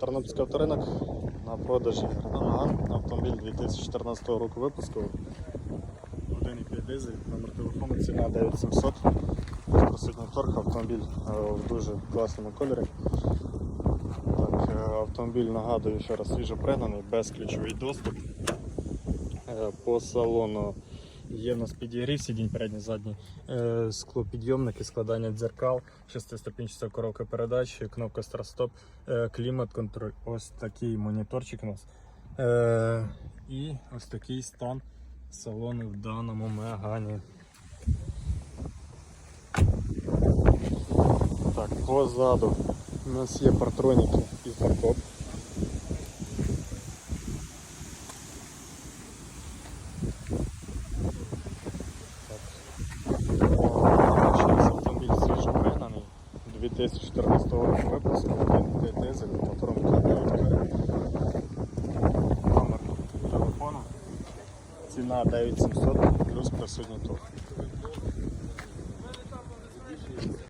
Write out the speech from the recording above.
Тернопільський авторинок на продажі Гранага. Автомобіль 2014 року випуску. 1,5 дизель, номер телефону, ціна 9700. Присутній торг, автомобіль е, в дуже класному кольорі. Так, е, автомобіль нагадую ще раз свіжопригнаний, безключовий доступ. Е, По салону є в нас підігрів, сидінь передній задній, е, склопідйомники, складання дзеркал, шестиступінчата коробка передач, кнопка старт-стоп, е, клімат-контроль. Ось такий моніторчик у нас. Е, І ось такий стан салону в даному мегані. Так, позаду у нас є партроніки і фаркоп. Зараз автомобіль свіжо пригнаний. 2014 року випуску, 1 дизель, мотором відкрив. Номер телефону. Ціна 9700 плюс присутній тур.